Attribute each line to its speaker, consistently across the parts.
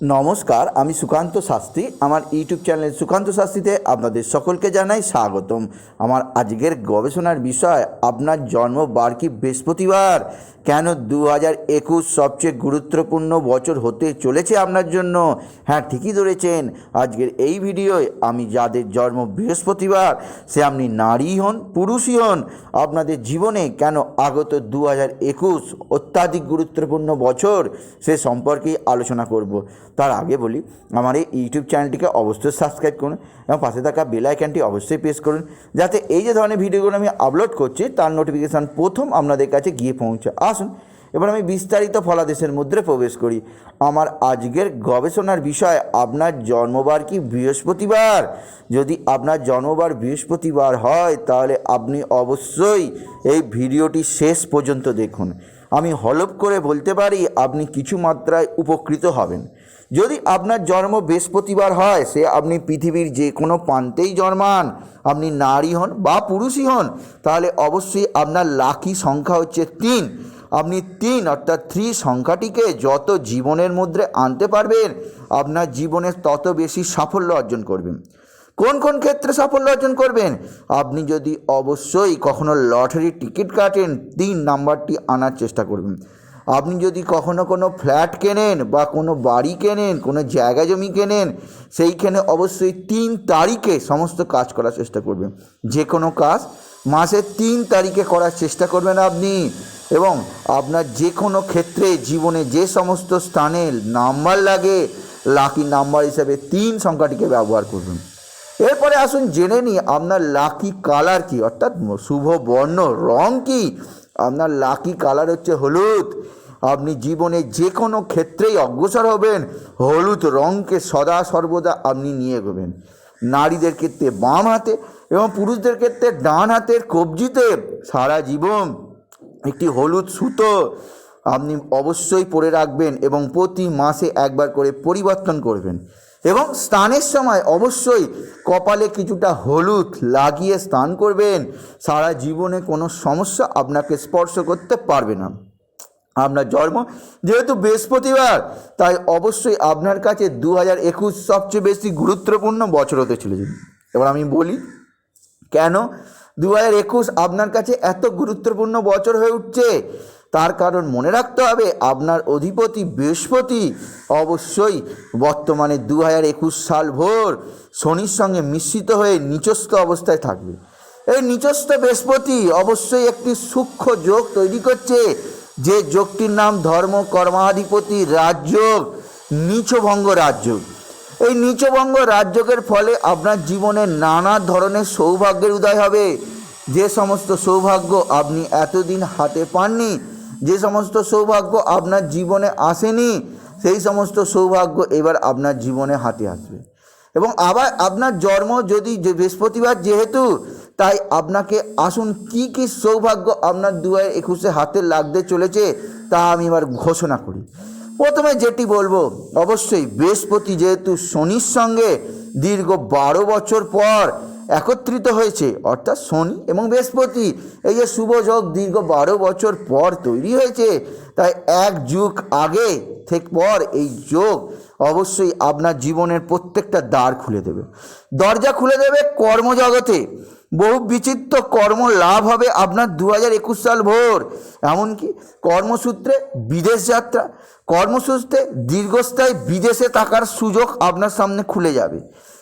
Speaker 1: নমস্কার, আমি সুকান্ত শাস্ত্রী। আমার ইউটিউব চ্যানেল সুকান্ত শাস্ত্রীতে আপনাদের সকলকে জানাই স্বাগতম। আমার আজকের গবেষণার বিষয়, আপনার জন্মবার কি বৃহস্পতিবার? কেন দু হাজার একুশ সবচেয়ে গুরুত্বপূর্ণ বছর হতে চলেছে আপনার জন্য? হ্যাঁ ঠিকই ধরেছেন। আজকের এই ভিডিওয় আমি যাদের জন্ম বৃহস্পতিবার, সে আপনি নারী হন, পুরুষই হন, আপনাদের জীবনে কেন আগত দু হাজার একুশ অত্যাধিক গুরুত্বপূর্ণ বছর সে সম্পর্কেই আলোচনা করব। তার আগে বলি, আমার এই ইউটিউব চ্যানেলটিকে অবশ্যই সাবস্ক্রাইব করুন এবং পাশে থাকা বেল আইকনটি অবশ্যই প্রেস করুন, যাতে এই যে ধরনের ভিডিওগুলো আমি আপলোড করছি, তার নোটিফিকেশান প্রথম আপনাদের কাছে গিয়ে পৌঁছে। আসুন, এবার আমি বিস্তারিত ফলাদেশের মধ্যে প্রবেশ করি। আমার আজকের গবেষণার বিষয়, আপনার জন্মবার কি বৃহস্পতিবার? যদি আপনার জন্মবার বৃহস্পতিবার হয়, তাহলে আপনি অবশ্যই এই ভিডিওটি শেষ পর্যন্ত দেখুন। আমি হলপ করে বলতে পারি, আপনি কিছু মাত্রায় উপকৃত হবেন। যদি আপনার জন্ম বৃহস্পতিবার হয়, সে আপনি পৃথিবীর যে কোনো প্রান্তেই জন্মান, আপনি নারী হন বা পুরুষই হন, তাহলে অবশ্যই আপনার লাকি সংখ্যা হচ্ছে তিন। আপনি তিন অর্থাৎ থ্রি সংখ্যাটিকে যত জীবনের মধ্যে আনতে পারবেন, আপনার জীবনে তত বেশি সাফল্য অর্জন করবেন। কোন কোন ক্ষেত্রে সাফল্য অর্জন করবেন? আপনি যদি অবশ্যই কখনো লটারির টিকিট কাটেন, তিন নাম্বারটি আনার চেষ্টা করবেন। আপনি যদি কখনো কোনো ফ্ল্যাট কেনেন বা কোনো বাড়ি কেনেন, কোনো জায়গা জমি কেনেন, সেইখানে অবশ্যই তিন তারিখে সমস্ত কাজ করার চেষ্টা করবেন। যে কোনো কাজ মাসের তিন তারিখে করার চেষ্টা করবেন আপনি এবং আপনার যে কোনো ক্ষেত্রে জীবনে যে সমস্ত স্থানে নাম্বার লাগে লাকি নাম্বার হিসাবে তিন সংখ্যাটিকে ব্যবহার করবেন। এরপরে আসুন জেনে নিই আপনার লাকি কালার কি, অর্থাৎ শুভ বর্ণ, রং কি? আপনার লাকি কালার হচ্ছে হলুদ। আপনি জীবনে যে কোনো ক্ষেত্রেই অগ্রসর হবেন। হলুদ রঙকে সদা সর্বদা আপনি নিয়ে এগোবেন নারীদের ক্ষেত্রে বাম হাতে এবং পুরুষদের ক্ষেত্রে ডান হাতের কবজিতে সারা জীবন একটি হলুদ সুতো আপনি অবশ্যই পরে রাখবেন এবং প্রতি মাসে একবার করে পরিবর্তন করবেন। এবং স্নানের সময় অবশ্যই কপালে কিছুটা হলুদ লাগিয়ে স্নান করবেন। সারা জীবনে কোনো সমস্যা আপনাকে স্পর্শ করতে পারবে না। আপনার জন্ম যেহেতু বৃহস্পতিবার, তাই অবশ্যই আপনার কাছে দু হাজার একুশ সবচেয়ে বেশি গুরুত্বপূর্ণ বছর হতে চলেছে। এবার আমি বলি, কেন দু হাজার একুশ আপনার কাছে এত গুরুত্বপূর্ণ বছর হয়ে উঠছে? তার কারণ মনে রাখতে হবে, আপনার অধিপতি বৃহস্পতি অবশ্যই বর্তমানে দু হাজার একুশ সাল ভোর শনির সঙ্গে মিশ্রিত হয়ে নিচস্থ অবস্থায় থাকবে। এই নিচস্থ বৃহস্পতি অবশ্যই একটি সূক্ষ্ম যোগ তৈরি করছে, যে যোগটির নাম ধর্ম, কর্মাধিপতি, রাজযোগ, নিচভঙ্গ রাজযোগ। এই নিচভঙ্গ রাজযোগের ফলে আপনার জীবনে নানা ধরনের সৌভাগ্যের উদয় হবে। যে সমস্ত সৌভাগ্য আপনি এতদিন হাতে পাননি যে সমস্ত সৌভাগ্য আপনার জীবনে আসেনি, সেই সমস্ত সৌভাগ্য এবার আপনার জীবনে হাতে আসবে। এবং আবার আপনার জন্ম যদি বৃহস্পতিবার যেহেতু, তাই আপনাকে আসুন কি কি সৌভাগ্য আপনার দু হাজার একুশে হাতে লাগতে চলেছে, তা আমি এবার ঘোষণা করি। প্রথমে যেটি বলব, অবশ্যই বৃহস্পতি যেহেতু শনির সঙ্গে দীর্ঘ বারো বছর পর একত্রিত হয়েছে, অর্থাৎ শনি এবং বৃহস্পতি। এই যে শুভ যোগ দীর্ঘ বারো বছর পর তৈরি হয়েছে, তাই এক যুগ আগে থেকে পর এই যোগ অবশ্যই আপনার জীবনের প্রত্যেকটা দ্বার খুলে দেবে। দরজা খুলে দেবে কর্মজগতে। বহু বিচিত্র কর্ম লাভ হবে আপনার দু হাজার একুশ সাল ভোর। এমনকি কর্মসূত্রে বিদেশ যাত্রা, কর্মসূত্রে দীর্ঘস্থায়ী বিদেশে থাকার সুযোগ আপনার সামনে খুলে যাবে।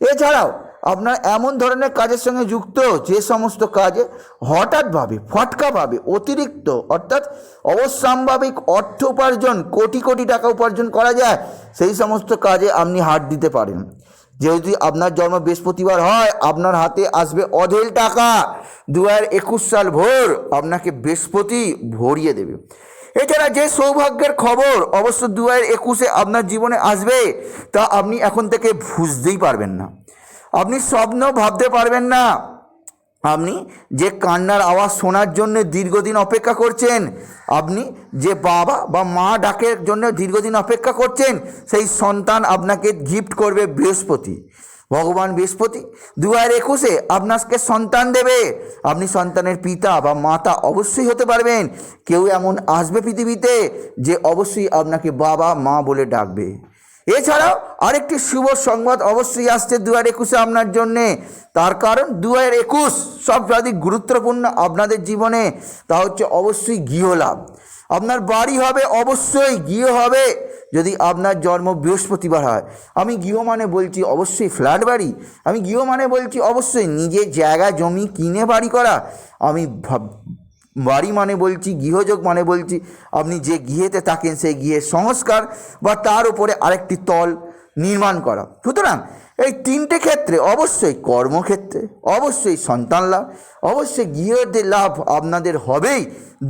Speaker 1: এছাড়াও আপনার এমন ধরনের কাজের সঙ্গে যুক্ত, যে সমস্ত কাজে হঠাৎভাবে ফটকাভাবে অতিরিক্ত, অর্থাৎ অবশ্যম্ভাবিক অর্থ উপার্জন, কোটি কোটি টাকা উপার্জন করা যায়, সেই সমস্ত কাজে আপনি হাত দিতে পারেন। যেহেতু আপনার জন্ম বৃহস্পতিবার হয়, আপনার হাতে আসবে অঢেল টাকা। দু হাজার একুশ সাল ভোর আপনাকে বৃহস্পতি ভরিয়ে দেবে। এছাড়া যে সৌভাগ্যের খবর অবশ্য দু হাজার একুশে আপনার জীবনে আসবে, তা আপনি এখন থেকে বুঝতেই পারবেন না। আপনি স্বপ্ন ভাবতে পারবেন না। আপনি যে কান্নার আওয়াজ শোনার জন্য দীর্ঘদিন অপেক্ষা করছেন, আপনি যে বাবা বা মা ডাকের জন্য দীর্ঘদিন অপেক্ষা করছেন, সেই সন্তান আপনাকে গিফট করবে বৃহস্পতি। ভগবান বৃহস্পতি দু হাজার একুশে আপনাকে সন্তান দেবে। আপনি সন্তানের পিতা বা মাতা অবশ্যই হতে পারবেন। কেউ এমন আসবে পৃথিবীতে যে অবশ্যই আপনাকে বাবা, মা বলে ডাকবে। এছাড়াও আরেকটি শুভ সংবাদ অবশ্যই আসছে দু হাজার একুশে আপনার জন্যে। তার কারণ দু হাজার একুশ সর্বাধিক গুরুত্বপূর্ণ আপনাদের জীবনে, তা হচ্ছে অবশ্যই গৃহলাভ আপনার বাড়ি হবে অবশ্যই গৃহ হবে যদি আপনার জন্ম বৃহস্পতিবার হয়। আমি গৃহ মানে বলছি অবশ্যই ফ্ল্যাট বাড়ি, আমি গৃহ মানে বলছি অবশ্যই নিজের জায়গা, জমি, কিনে, বাড়ি করা। আমি বাড়ি মানে বলছি, গৃহযোগ মানে বলছি, আপনি যে গৃহেতে থাকেন সেই গৃহের সংস্কার বা তার উপরে আরেকটি তল নির্মাণ করা। সুতরাং এই তিনটে ক্ষেত্রে অবশ্যই কর্মক্ষেত্রে, অবশ্যই সন্তান লাভ, অবশ্যই গৃহদের লাভ আপনাদের হবেই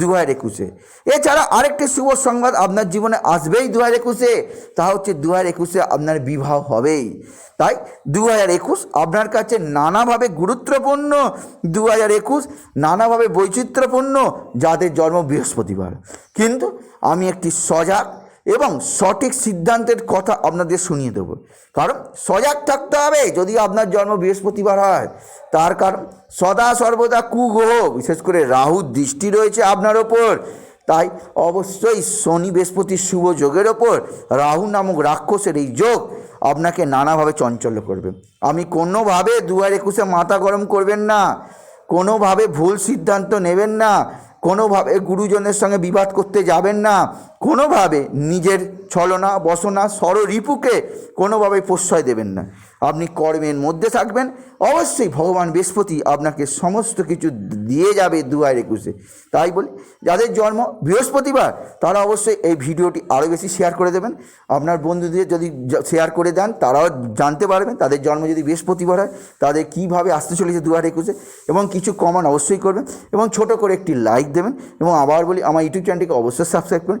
Speaker 1: দু হাজার একুশে। এছাড়া আরেকটি শুভ সংবাদ আপনার জীবনে আসবেই দু হাজার একুশে, তা হচ্ছে দু হাজার একুশে আপনার বিবাহ হবেই। তাই দু হাজার একুশ আপনার কাছে নানাভাবে গুরুত্বপূর্ণ দু হাজার একুশ নানাভাবে বৈচিত্র্যপূর্ণ যাদের জন্ম বৃহস্পতিবার। কিন্তু আমি একটি সজাগ এবং সঠিক সিদ্ধান্তের কথা আপনাদের শুনিয়ে দেবো। কারণ সজাগ থাকতে হবে, যদি আপনার জন্ম বৃহস্পতিবার হয়। তার কারণ সদা সর্বদা কুগ্রহ, বিশেষ করে রাহুর দৃষ্টি রয়েছে আপনার ওপর। তাই অবশ্যই শনি বৃহস্পতির শুভ যোগের ওপর রাহু নামক রাক্ষসের এই যোগ আপনাকে নানাভাবে চঞ্চল্য করবে। আমি কোনোভাবে দু হাজার একুশে মাথা গরম করবেন না, কোনোভাবে ভুল সিদ্ধান্ত নেবেন না, কোনোভাবে গুরুজনের সঙ্গে বিবাদ করতে যাবেন না কোনোভাবে নিজের ছলনা, বসনা রিপুকে কোনোভাবে প্রশ্রয় দেবেন না। আপনি কর্মের মধ্যে থাকবেন। অবশ্যই ভগবান বৃহস্পতি আপনাকে সমস্ত কিছু দিয়ে যাবে দু হাজার একুশে। তাই বলি, যাদের জন্ম বৃহস্পতিবার, তারা অবশ্যই এই ভিডিওটি আরও বেশি শেয়ার করে দেবেন। আপনার বন্ধুদের যদি শেয়ার করে দেন, তারাও জানতে পারবেন তাদের জন্ম যদি বৃহস্পতিবার হয়, তাদের কীভাবে আসতে চলেছে দু হাজার একুশে এবং কিছু কমান অবশ্যই করবেন এবং ছোট করে একটি লাইক দেবেন এবং আবার বলি, আমার ইউটিউব চ্যানেলটিকে অবশ্যই সাবস্ক্রাইব করুন।